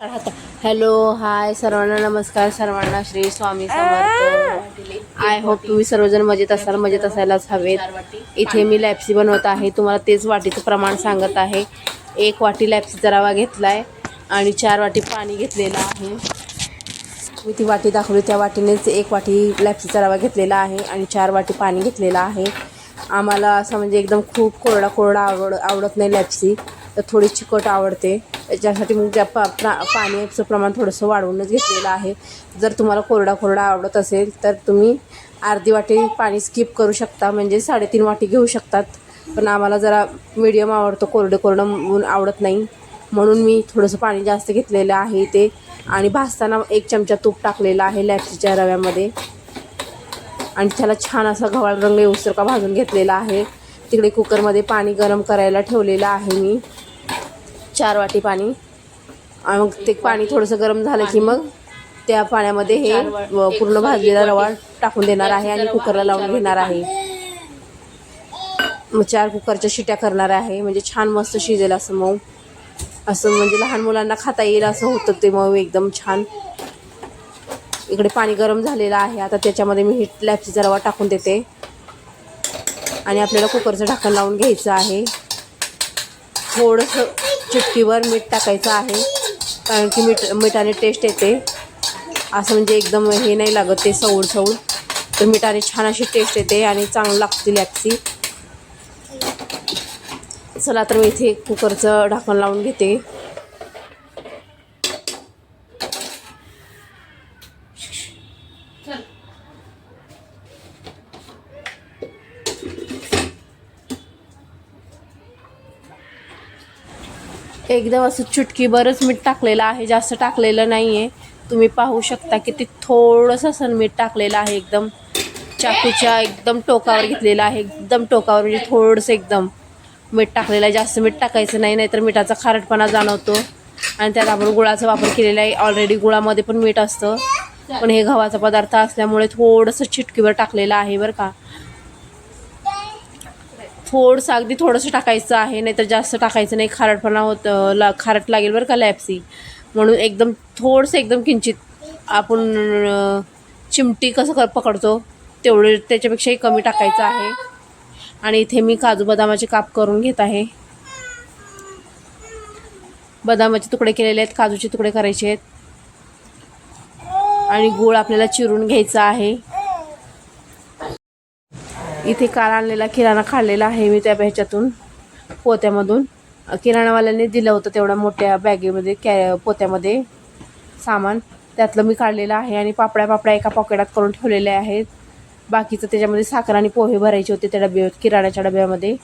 Hello hi सर्वांना नमस्कार. सर्वांना श्री स्वामी समर्थ. आय होप तुम्ही सर्वजण मजेत असाल मजेत असायलाच हवेत. इथे मी लॅप्सी बनवत आहे. तुम्हाला तेच वाटीचं प्रमाण सांगत आहे. एक वाटी लॅप्सीचा रवा घेतला आहे आणि चार वाटी पाणी घेतलेलं आहे. मी ती वाटी दाखवली. त्या वाटीनेच एक वाटी लॅप्सीचा रवा घेतलेला आहे आणि चार वाटी पाणी घेतलेलं आहे. आम्हाला असं म्हणजे एकदम खूप कोरडा कोरडा आवड आवडत नाही लॅप्सी तर थोडी चिकट आवडते. त्याच्यासाठी मग म्हणजे त्या पा प्रा पाण्याचं प्रमाण थोडंसं वाढवूनच घेतलेलं आहे. जर तुम्हाला कोरडा कोरडा आवडत असेल तर तुम्ही अर्धी वाटी पाणी स्किप करू शकता. म्हणजे साडेतीन वाटी घेऊ शकतात. पण आम्हाला जरा मीडियम आवडतं कोरडं कोरडं म्हणून आवडत नाही. म्हणून मी थोडंसं पाणी जास्त घेतलेलं आहे ते. आणि भाजताना एक चमचा तूप टाकलेला आहे लॅप्सीच्या रव्यामध्ये. आणि त्याला छान असा गव्हाळ रंग येऊसर का भाजून घेतलेला आहे. तिकडे कुकरमध्ये पाणी गरम करायला ठेवलेलं आहे मी. चार वाटी पाणी. आणि मग ते पाणी थोडंसं गरम झालं की मग त्या पाण्यामध्ये हे पूर्ण भाजलेला रवा टाकून देणार आहे आणि कुकरला लावून घेणार आहे. मग चार कुकरच्या शिट्या करणार आहे म्हणजे छान मस्त शिजेल असं मऊ. असं म्हणजे लहान मुलांना खाता येईल असं होतं ते मऊ एकदम छान. इकडे पाणी गरम झालेलं आहे आता त्याच्यामध्ये मी हिट लॅपसीचा रवा टाकून देते. आणि आपल्याला कुकरचं ढक्कन लावून घ्यायचं आहे. थोडंसं चिटकीवर मीठ टाकायचं आहे. कारण की मीठ मिठाने टेस्ट येते. असं म्हणजे एकदम हे नाही लागत ते सवड सवड तर मिठाने छान अशी टेस्ट येते आणि चांगलं लागते लॅक्सी चला तर मी इथे कुकरचं ढाकण लावून घेते. एकदम असं चुटकी बरंच मीठ टाकलेलं आहे जास्त टाकलेलं नाही आहे तुम्ही पाहू शकता की ते थोडंसं असं मीठ टाकलेलं आहे एकदम. चाकूच्या एकदम टोकावर घेतलेलं आहे एकदम टोकावर म्हणजे थोडंसं एकदम मीठ टाकलेलं आहे. जास्त मीठ टाकायचं नाही नाहीतर मिठाचा खारटपणा जाणवतो. आणि त्यात आपण गुळाचा वापर केलेला आहे. ऑलरेडी गुळामध्ये पण मीठ असतं. पण हे गव्हाचा पदार्थ असल्यामुळे थोडंसं चिटकीवर टाकलेलं आहे बरं का. थोडंसं अगदी थोडंसं टाकायचं आहे नाहीतर जास्त टाकायचं नाही. खारटपणा होत ला खारट लागेल बरं का लॅप्सी म्हणून एकदम थोडंसं एकदम किंचित आपण चिमटी कसं कर पकडतो तेवढे त्याच्यापेक्षाही कमी टाकायचं आहे. आणि इथे मी काजू बदामाचे काप करून घेत आहे. बदामाचे तुकडे केलेले आहेत काजूचे तुकडे करायचे आहेत. आणि गूळ आपल्याला चिरून घ्यायचा आहे. इथे काल आणलेला किराणा काढलेला आहे मी त्या ह्याच्यातून पोत्यामधून. किराणावाल्यांनी दिलं होतं तेवढ्या मोठ्या बॅगेमध्ये कॅ पोत्यामध्ये सामान. त्यातलं मी काढलेलं आहे आणि पापड्या पापड्या एका पॉकेटात करून ठेवलेल्या आहेत. बाकीचं त्याच्यामध्ये साखर आणि पोहे भरायचे होते त्या डब्या किराण्याच्या डब्यामध्ये.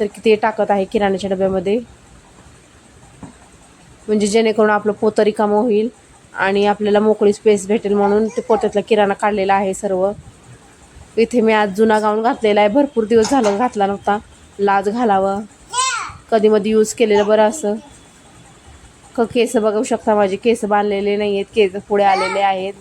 तर ते टाकत आहे किराण्याच्या डब्यामध्ये. म्हणजे जेणेकरून आपलं पोतं रिकामं होईल आणि आपल्याला मोकळी स्पेस भेटेल म्हणून ते पोत्यातला किराणा काढलेला आहे सर्व. इथे मी आज जुना गाऊन घातलेला आहे. भरपूर दिवस झालं घातला नव्हता. लाज घालावं. कधी मध्ये यूज केलेलं बरं असं. क केस बघू शकता माझे. केस बांधलेले नाही आहेत केस पुढे आलेले आहेत.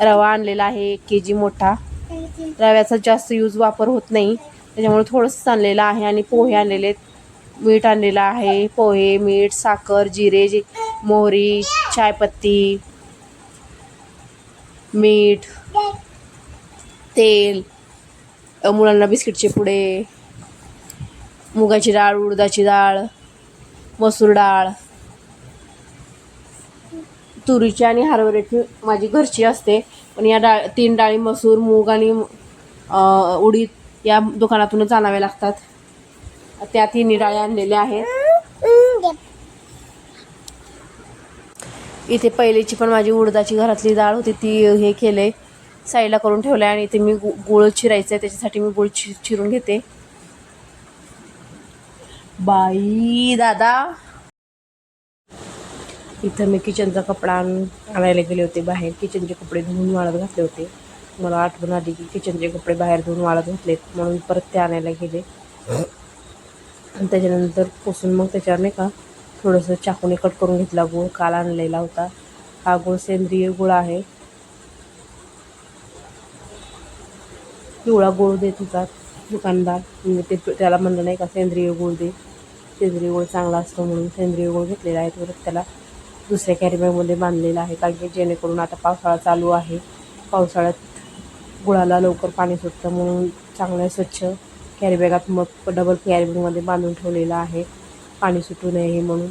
रवा आणलेला आहे. एक के जी मोठा. रव्याचा जास्त यूज वापर होत नाही. त्याच्यामुळे थोडंसं आणलेलं आहे आणि पोहे आणलेले आहेत. मीठ आणलेलं आहे. पोहे मीठ साखर जिरे जी मोहरी चायपत्ती मीठ. तेल मुलांना बिस्किटचे पुडे मुगाची डाळ उडदाची डाळ मसूर डाळ. तुरीची आणि हरभऱ्याची माझी घरची असते पण या डाळ तीन डाळी मसूर मूग आणि उडीद या दुकानातूनच आणाव्या लागतात. त्या तिन्ही डाळी आणलेल्या आहेत. इथे पहिलीची पण माझी उडदाची घरातली डाळ होती ती हे केले. साईडला करून ठेवलं आहे आणि इथे मी गु गुळ चिरायचं आहे त्याच्यासाठी मी गुळ चि चिरून घेते. बाई दादा. इथं मी किचनचा कपडा आणायला गेले होते बाहेर. किचनचे कपडे धुवून वाळत घातले होते. मला आठवण आली की किचनचे कपडे बाहेर धुवून वाळत घातलेत म्हणून परत ते आणायला गेले. आणि त्याच्यानंतर पुसून मग त्याच्यावर नाही का थोडंसं चाकूने कट करून घेतला गूळ. काल आणलेला होता. हा गूळ सेंद्रिय गुळ आहे. पिवळा गोळ देत होता दुकानदार. म्हणजे ते त्याला म्हणलं नाही का सेंद्रिय गोळ दे. सेंद्रिय गोळ चांगला असतो म्हणून सेंद्रिय गोळ घेतलेला आहे. परत त्याला दुसऱ्या कॅरीबॅगमध्ये बांधलेला आहे. कारण की जेणेकरून आता पावसाळा चालू आहे. पावसाळ्यात गुळाला लवकर पाणी सुटतं म्हणून चांगल्या स्वच्छ कॅरीबॅगात मग डबल कॅरीबॅगमध्ये बांधून ठेवलेला आहे. पाणी सुटू नये म्हणून.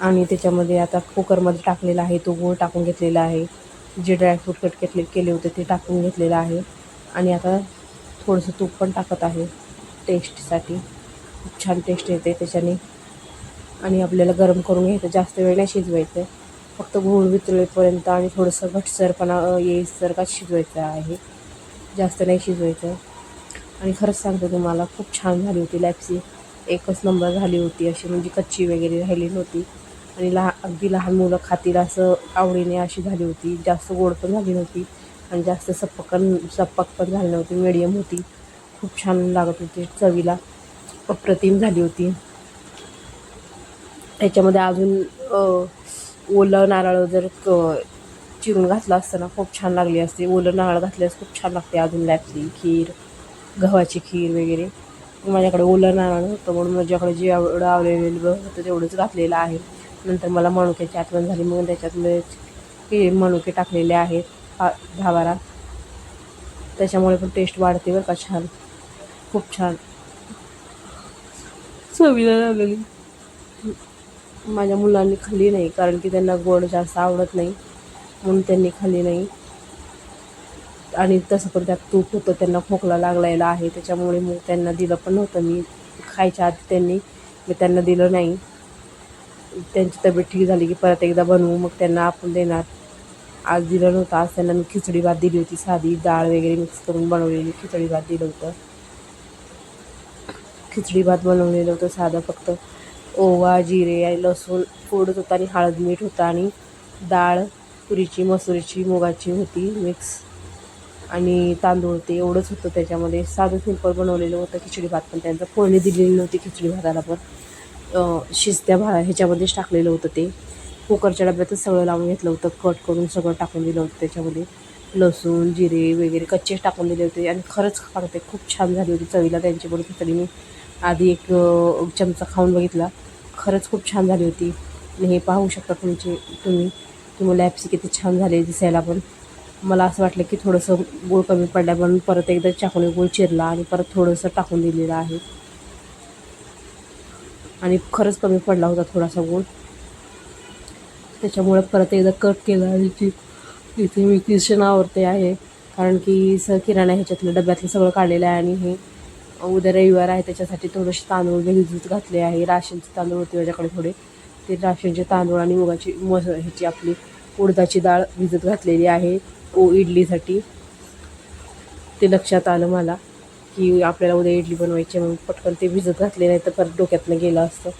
आणि त्याच्यामध्ये आता कुकरमध्ये टाकलेला आहे. तो गूळ टाकून घेतलेला आहे. जे ड्रायफ्रूट कट केले केले होते ते टाकून घेतलेलं आहे. आणि आता थोडंसं तूप पण टाकत आहे. टेस्टसाठी खूप छान टेस्ट येते त्याच्याने. आणि आपल्याला गरम करून घ्यायचं जास्त वेळ नाही शिजवायचं. फक्त गूळ वितळेपर्यंत आणि थोडंसं घटसरपणा येईसर का शिजवायचं आहे. जास्त नाही शिजवायचं. आणि खरंच सांगते तुम्हाला खूप छान झाली होती लॅप्सी एकच नंबर झाली होती अशी म्हणजे कच्ची वगैरे राहिली नव्हती. आणि लहा अगदी लहान मुलं खातील असं आवडीने अशी झाली होती. जास्त गोड पण झाली नव्हती आणि जास्त सप्पकन सप्पक पण झाली नव्हती. मिडियम होती. खूप छान लागत होती. चवीला अप्रतिम झाली होती. त्याच्यामध्ये अजून ओलं नारळ जर क चिरून घातलं असतं ना खूप छान लागली असते. ओलं नारळ घातल्यास खूप छान लागते अजून लॅपसी खीर गव्हाची खीर वगैरे. माझ्याकडे ओलं नारळ होतं म्हणून माझ्याकडे जे एवढं अवेलेबल होतं तेवढंच घातलेलं आहे. नंतर मला मणुक्याची आठवण झाली. मग त्याच्यातले हे मणुके टाकलेले आहेत पा दहा बारा त्याच्यामुळे पण टेस्ट वाढते बरं का छान. खूप छान. चवीला लागलेली माझ्या मुलांनी खाल्ली नाही कारण की त्यांना गोड जास्त आवडत नाही. म्हणून त्यांनी खाल्ली नाही. आणि तसं पण त्यात तूप होतं त्यांना खोकला लागलेला आहे. त्याच्यामुळे मग त्यांना दिलं पण नव्हतं. मी खायच्या आधी त्यांनी मी त्यांना दिलं नाही. त्यांची तब्येत ठीक झाली की परत एकदा बनवू मग त्यांना आपण देणार. आज दिलं नव्हतं आज त्यांना मी खिचडी भात दिली होती साधी डाळ वगैरे मिक्स करून बनवलेली खिचडी भात दिलं होतं. खिचडी भात बनवलेलं होतं साधं फक्त ओवा जिरे आणि लसूण फोडत होता आणि हळद मीठ होतं आणि डाळ तुरीची मसुरीची मुगाची होती मिक्स आणि तांदूळ होते एवढंच होतं त्याच्यामध्ये. साधं सिंपल बनवलेलं होतं खिचडी भात पण त्यांचं फोडणी दिलेली नव्हती खिचडी भाताला पण. शिजत्या भा ह्याच्यामध्येच टाकलेलं होतं ते. कुकरच्या डब्यातच सगळं लावून घेतलं होतं. कट करून सगळं टाकून दिलं होतं त्याच्यामध्ये. लसूण जिरे वगैरे कच्चेच टाकून दिले होते आणि खरंच सांगते खूप छान झाली होती चवीला त्यांची पण खिचडी. मी आधी एक चमचा खाऊन बघितला. खरंच खूप छान झाली होती. आणि हे पाहू शकता तुमचे तुम्ही. तुम्हाला लॅप्सी किती छान झाले दिसायला पण. मला असं वाटलं की थोडंसं गूळ कमी पडल्या म्हणून परत एकदा चाकूने गूळ चिरला आणि परत थोडंसं टाकून दिलेलं आहे. आणि खरंच कमी पडला होता थोडासा गूळ त्याच्यामुळे परत एकदा कट केला आणि ती मी किचन आवडते आहे. कारण की स किराणा ह्याच्यातलं डब्यातलं सगळं काढलेलं आहे आणि हे उद्या रविवार आहे त्याच्यासाठी थोडेसे तांदूळ भिजत घातले आहे. राशनचे तांदूळ होते माझ्याकडे थोडे. ते राशनचे तांदूळ आणि मुगाची मस ह्याची आपली उडदाची डाळ भिजत घातलेली आहे. ओ इडलीसाठी. ते लक्षात आलं मला. की आपल्याला उद्या इडली बनवायची म्हणून पटकन ते भिजत घातले नाही तर परत डोक्यातनं गेलं असतं.